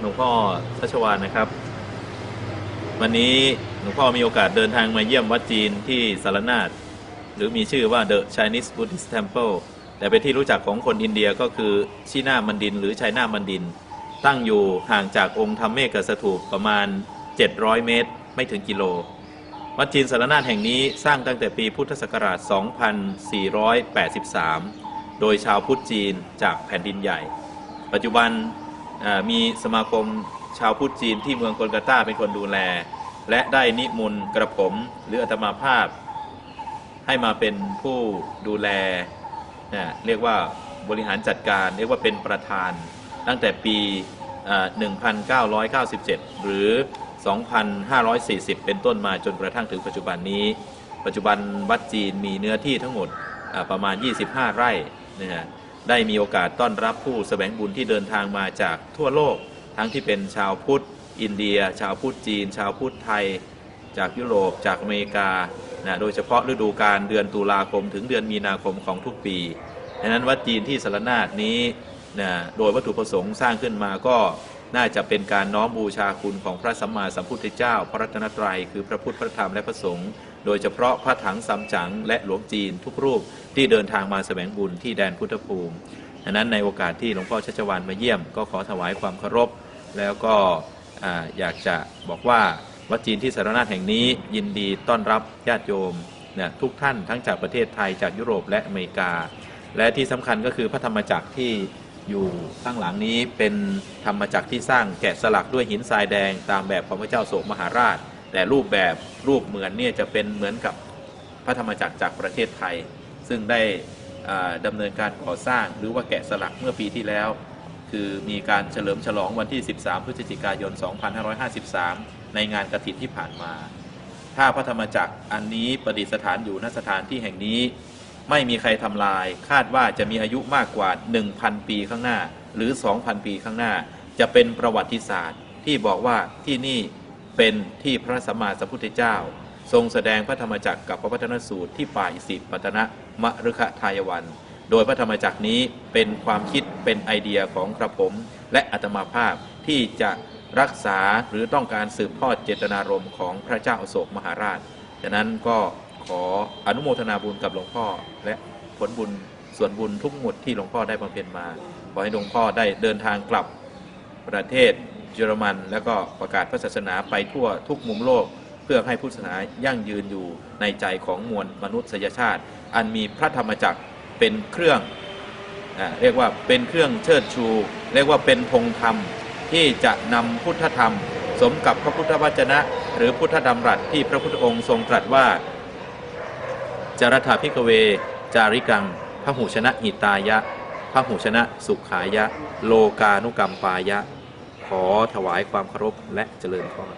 หลวงพ่อชัชวานนะครับ วันนี้หลวงพ่อมีโอกาสเดินทางมาเยี่ยมวัดจีนที่สารนาฏหรือมีชื่อว่า The Chinese Buddhist Temple แต่เป็นที่รู้จักของคนอินเดียก็คือชินามันดิน หรือชัยนามันดิน ตั้งอยู่ห่างจากองค์ธรรมเมกสถูปประมาณ 700 เมตร ไม่ถึงกิโล วัดจีนสารนาฏแห่งนี้สร้างตั้งแต่ปีพุทธศักราช 2483 โดยชาวพุทธจีนจากแผ่นดินใหญ่ ปัจจุบัน มีสมาคมชาวพุทธจีนที่เมืองโกลกาตาเป็นคนดูแล และได้นิมนต์กระผมหรืออาตมาภาพ ให้มาเป็นผู้ดูแลนะเรียกว่าบริหารจัดการ เรียกว่าเป็นประธาน ตั้งแต่ปี 1997 หรือ 2540 เป็นต้นมาจนกระทั่งถึงปัจจุบันนี้ ปัจจุบันวัดจีนมีเนื้อที่ทั้งหมดประมาณ 25 ไร่นะฮะ ได้มีโอกาสต้อนรับผู้แสวงบุญที่เดินทางมาจากทั่วโลก ทั้งที่เป็นชาวพุทธ อินเดีย ชาวพุทธจีน ชาวพุทธไทย จากยุโรป จากอเมริกานะโดยเฉพาะฤดูการเดือนตุลาคม ถึงเดือนมีนาคมของทุกปีดังนั้นวัดจีนที่สารนาฏนี้นะโดยวัตถุประสงค์สร้างขึ้นมาก็น่าจะเป็นการน้อมบูชาคุณของพระสัมมาสัมพุทธเจ้า พระรัตนตรัย คือพระพุทธพระธรรมและพระสงฆ์ โดยเฉพาะพระถังซัมจั๋งและหลวงจีนทุกรูปที่เดินทางมาแสวงบุญที่แดนพุทธภูมิดังนั้นในโอกาสที่หลวงพ่อชัชวานมาเยี่ยม ก็ขอถวายความเคารพ แล้วก็อ่าอยากจะบอกว่าวัดจีนที่สารนาฏแห่งนี้ยินดีต้อนรับญาติโยมนี่ยทุกท่านทั้งจากประเทศไทยจากยุโรปและอเมริกา และที่สำคัญก็คือพระธรรมจักรที่อยู่ข้างหลังนี้เป็นธรรมจักรที่สร้างแกะสลักด้วยหินทรายแดงตามแบบของพระเจ้าโศกมหาราช แต่รูปแบบรูปเหมือนเนี่ยจะเป็นเหมือนกับพระธรรมจักรจากประเทศไทย ซึ่งได้อ่าดำเนินการก่อสร้างหรือว่าแกะสลักเมื่อปีที่แล้ว คือมีการเฉลิมฉลองวันที่ 13 พฤศจิกายน 2553 ในงานกระถินที่ผ่านมา ถ้าพระธรรมจักรอันนี้ประดิษฐานอยู่ณสถานที่แห่งนี้ไม่มีใครทำลาย คาดว่าจะมีอายุมากกว่า 1,000 ปีข้างหน้า หรือ 2,000 ปีข้างหน้า จะเป็นประวัติศาสตร์ที่บอกว่าที่นี่ เป็นที่พระสัมมาสัมพุทธเจ้า ทรงแสดงพระธรรมจักรกับพระพัฒนสูตรที่ป่าอิสิปตนะมะรุคทายวัน โดยพระธรรมจักรนี้เป็นความคิดเป็นไอเดียของกระผม และอัตมาภาพที่จะรักษาหรือต้องการสืบทอดเจตนารมณ์ของพระเจ้าอโศกมหาราชดังนั้นก็ขออนุโมทนาบุญกับหลวงพ่อ และผลบุญส่วนบุญทุกหมดที่หลวงพ่อได้บำเพ็ญมา ขอให้หลวงพ่อได้เดินทางกลับประเทศ เยอรมัน แล้วก็ประกาศพระศาสนาไปทั่วทุกมุมโลก เพื่อให้พุทธศาสนายั่งยืนอยู่ในใจของมวลมนุษยชาติ อันมีพระธรรมจักรเป็นเครื่องอเรียกว่าเป็นเครื่องเชิดชู เรียกว่าเป็นธงธรรมที่จะนำพุทธธรรม สมกับพระพุทธวจนะ หรือพุทธดำรัสที่พระพุทธองค์ทรงตรัสว่า จารถาพิกเว จาริกังพระหูชนะหิตายะพระหูชนะสุขายะ โลกานุกรรมปายะ ขอถวายความเคารพและเจริญพร